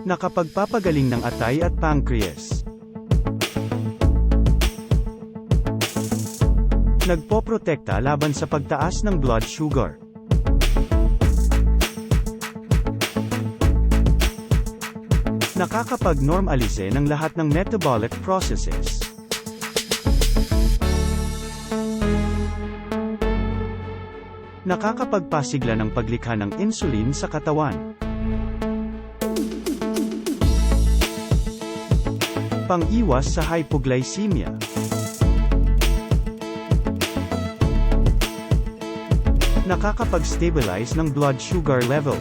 Nakapagpapagaling ng atay at pancreas. Nagpoprotekta laban sa pagtaas ng blood sugar. Nakakapag-normalize ng lahat ng metabolic processes. Nakakapagpasigla ng paglikha ng insulin sa katawan. Pang-iwas sa hypoglycemia. Nakakapag-stabilize ng blood sugar level.